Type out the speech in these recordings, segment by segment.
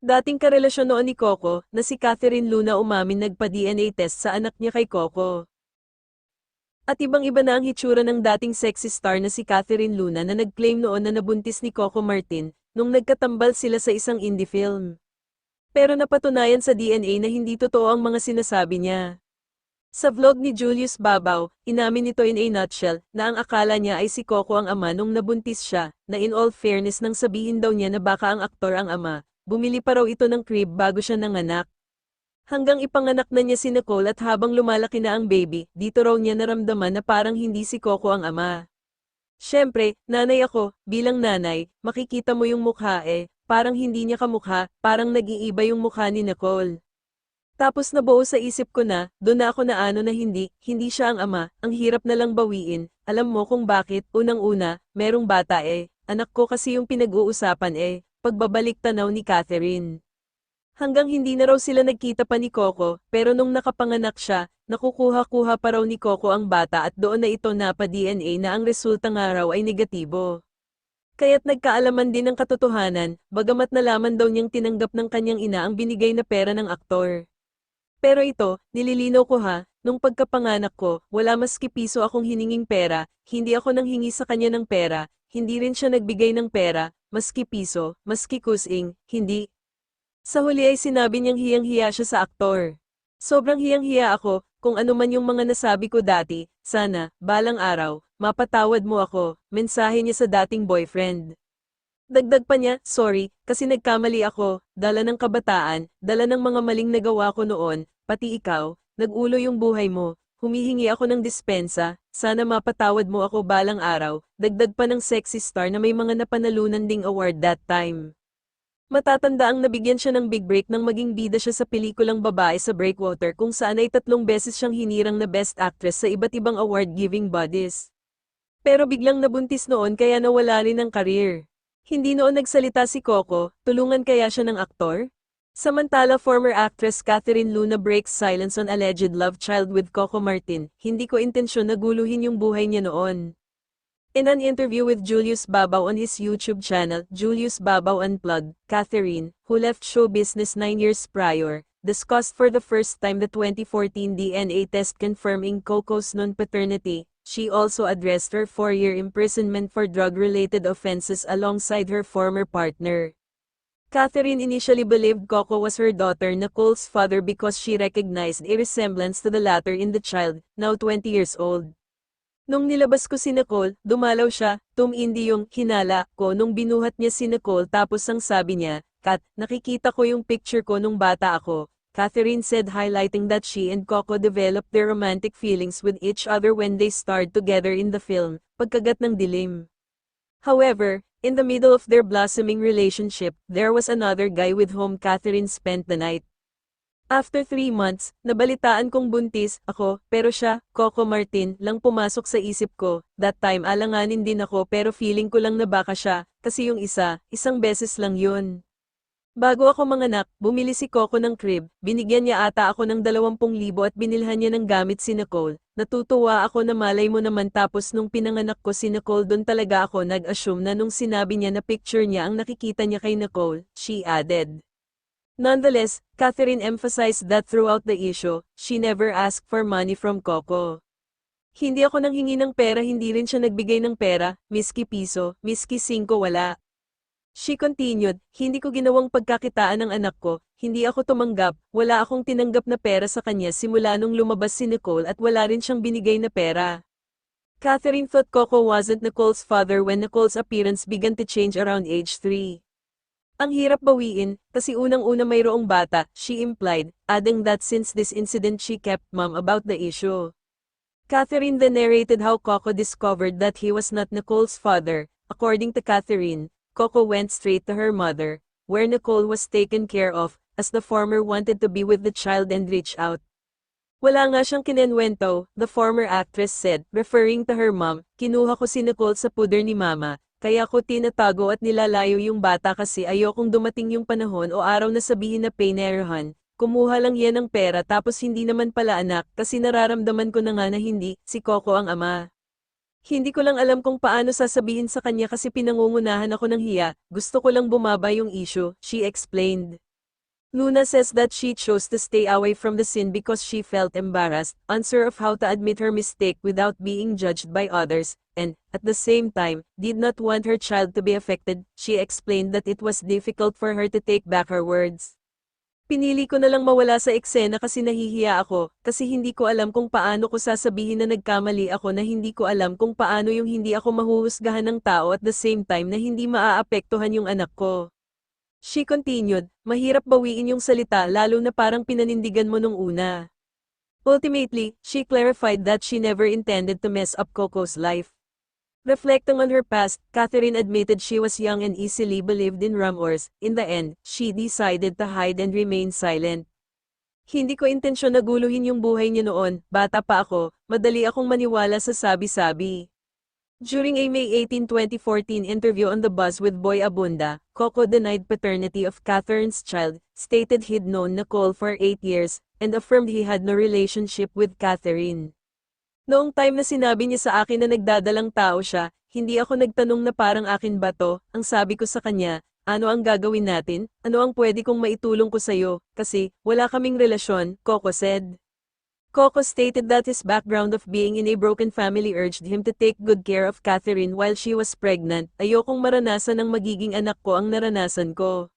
Dating karelasyon noon ni Coco, na si Catherine Luna umamin nagpa-DNA test sa anak niya kay Coco. At ibang-iba na ang hitsura ng dating sexy star na si Catherine Luna na nag-claim noon na nabuntis ni Coco Martin, nung nagkatambal sila sa isang indie film. Pero napatunayan sa DNA na hindi totoo ang mga sinasabi niya. Sa vlog ni Julius Babaw, inamin nito in a nutshell, na ang akala niya ay si Coco ang ama nung nabuntis siya, na in all fairness nang sabihin daw niya na baka ang aktor ang ama, bumili pa raw ito ng crib bago siya nanganak. Hanggang ipanganak na niya si Nicole at habang lumalaki na ang baby, dito raw niya naramdaman na parang hindi si Coco ang ama. Siyempre, nanay ako, bilang nanay, makikita mo yung mukha eh, parang hindi niya kamukha, parang nag-iiba yung mukha ni Nicole. Tapos nabuo sa isip ko na, doon na ako na ano na hindi, hindi siya ang ama, ang hirap na lang bawiin, alam mo kung bakit, unang-una, merong bata eh, anak ko kasi yung pinag-uusapan eh, pagbabalik tanaw ni Catherine. Hanggang hindi na raw sila nagkita pa ni Coco, pero nung nakapanganak siya, nakukuha-kuha pa raw ni Coco ang bata at doon na ito napa-DNA na ang resulta nga raw ay negatibo. Kaya't nagkaalaman din ng katotohanan, bagamat nalaman daw niyang tinanggap ng kanyang ina ang binigay na pera ng aktor. Pero ito, nililinaw ko ha, nung pagkapanganak ko, wala maski piso akong hininging pera, hindi ako nang hingi sa kanya ng pera, hindi rin siya nagbigay ng pera, maski piso, maski kusing, hindi. Sa huli ay sinabi niyang hiyang-hiya siya sa aktor. Sobrang hiyang-hiya ako, kung ano man yung mga nasabi ko dati, sana, balang araw, mapatawad mo ako, mensahe niya sa dating boyfriend. Dagdag pa niya, sorry, kasi nagkamali ako, dala ng kabataan, dala ng mga maling nagawa ko noon, pati ikaw, nagulo yung buhay mo, humihingi ako ng dispensa, sana mapatawad mo ako balang araw, dagdag pa ng sexy star na may mga napanalunan ding award that time. Matatanda ang nabigyan siya ng big break nang maging bida siya sa pelikulang Babae sa Breakwater kung saan ay tatlong beses siyang hinirang na Best Actress sa iba't ibang award-giving bodies. Pero biglang nabuntis noon kaya nawala rin ang career. Hindi noon nagsalita si Coco, tulungan kaya siya ng aktor? Samantala former actress Catherine Luna breaks silence on alleged love child with Coco Martin, hindi ko intensyon na guluhin yung buhay niya noon. In an interview with Julius Babaw on his YouTube channel, Julius Babaw Unplugged, Catherine, who left show business nine years prior, discussed for the first time the 2014 DNA test confirming Coco's non-paternity. She also addressed her four-year imprisonment for drug-related offenses alongside her former partner. Catherine initially believed Coco was her daughter Nicole's father because she recognized a resemblance to the latter in the child, now 20 years old. Nung nilabas ko si Nicole, dumalaw siya, tumindi yung hinala ko nung binuhat niya si Nicole tapos ang sabi niya, Kat, nakikita ko yung picture ko nung bata ako. Catherine said highlighting that she and Coco developed their romantic feelings with each other when they starred together in the film, Pagkagat ng Dilim. However, in the middle of their blossoming relationship, there was another guy with whom Catherine spent the night. After three months, nabalitaan kong buntis ako, pero siya, Coco Martin, lang pumasok sa isip ko. That time alanganin din ako pero feeling ko lang na baka siya, kasi yung isa, isang beses lang yun. Bago ako manganak, bumili si Coco ng crib, binigyan niya ata ako ng 20,000 at binilhan niya ng gamit si Nicole. Natutuwa ako na malay mo naman tapos nung pinanganak ko si Nicole doon talaga ako nag-assume na nung sinabi niya na picture niya ang nakikita niya kay Nicole, she added. Nonetheless, Catherine emphasized that throughout the issue, she never asked for money from Coco. Hindi ako nanghingi ng pera hindi rin siya nagbigay ng pera, miski piso, miski singko wala. She continued, hindi ko ginawang pagkakitaan ng anak ko, hindi ako tumanggap, wala akong tinanggap na pera sa kanya simula nung lumabas si Nicole at wala rin siyang binigay na pera. Catherine thought Coco wasn't Nicole's father when Nicole's appearance began to change around age 3. Ang hirap bawiin, kasi unang-una mayroong bata, she implied, adding that since this incident she kept mum about the issue. Catherine then narrated how Coco discovered that he was not Nicole's father. According to Catherine, Coco went straight to her mother, where Nicole was taken care of, as the former wanted to be with the child and reach out. Wala nga siyang kinenwento, the former actress said, referring to her mom, kinuha ko si Nicole sa puder ni mama, kaya ko tinatago at nilalayo yung bata kasi ayokong dumating yung panahon o araw na sabihin na painerahan, kumuha lang yan ng pera tapos hindi naman pala anak kasi nararamdaman ko na nga na hindi, si Coco ang ama. Hindi ko lang alam kung paano sasabihin sa kanya kasi pinangungunahan ako ng hiya, gusto ko lang bumaba yung issue, she explained. Luna says that she chose to stay away from the scene because she felt embarrassed, unsure of how to admit her mistake without being judged by others, and, at the same time, did not want her child to be affected. She explained that it was difficult for her to take back her words. Pinili ko na lang mawala sa eksena kasi nahihiya ako, kasi hindi ko alam kung paano ko sasabihin na nagkamali ako na hindi ko alam kung paano yung hindi ako mahuhusgahan ng tao at the same time na hindi maaapektuhan yung anak ko. She continued, mahirap bawiin yung salita lalo na parang pinanindigan mo nung una. Ultimately, she clarified that she never intended to mess up Coco's life. Reflecting on her past, Catherine admitted she was young and easily believed in rumors. In the end, she decided to hide and remain silent. Hindi ko intensyon na guluhin yung buhay niya noon, bata pa ako, madali akong maniwala sa sabi-sabi. During a May 18, 2014 interview on The Buzz with Boy Abunda, Coco denied paternity of Catherine's child, stated he'd known Nicole for 8 years, and affirmed he had no relationship with Catherine. Noong time na sinabi niya sa akin na nagdadalang tao siya, hindi ako nagtanong na parang akin ba to, ang sabi ko sa kanya, ano ang gagawin natin, ano ang pwede kong maitulong ko sa'yo, kasi, wala kaming relasyon, Coco said. Coco stated that his background of being in a broken family urged him to take good care of Catherine while she was pregnant. Ayokong maranasan ng magiging anak ko ang naranasan ko.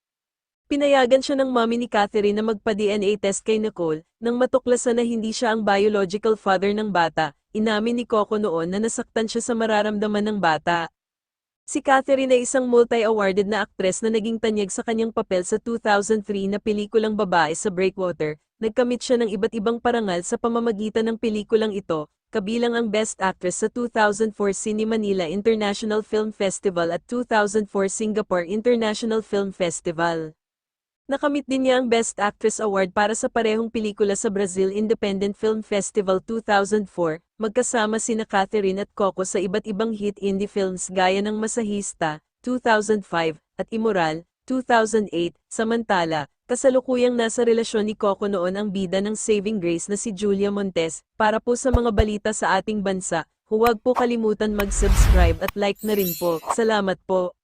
Pinayagan siya ng mommy ni Catherine na magpa-DNA test kay Nicole, nang matuklasan na hindi siya ang biological father ng bata. Inamin ni Coco noon na nasaktan siya sa mararamdaman ng bata. Si Catherine ay isang multi-awarded na aktres na naging tanyag sa kanyang papel sa 2003 na pelikulang Babae sa Breakwater. Nagkamit siya ng iba't ibang parangal sa pamamagitan ng pelikulang ito, kabilang ang Best Actress sa 2004 Cine Manila International Film Festival at 2004 Singapore International Film Festival. Nakamit din niya ang Best Actress Award para sa parehong pelikula sa Brazil Independent Film Festival 2004, magkasama sina Catherine at Coco sa iba't ibang hit indie films gaya ng Masahista, 2005, at Immoral, 2008, samantala, kasalukuyang nasa relasyon ni Coco noon ang bida ng Saving Grace na si Julia Montes, para po sa mga balita sa ating bansa, huwag po kalimutan mag-subscribe at like na rin po, salamat po.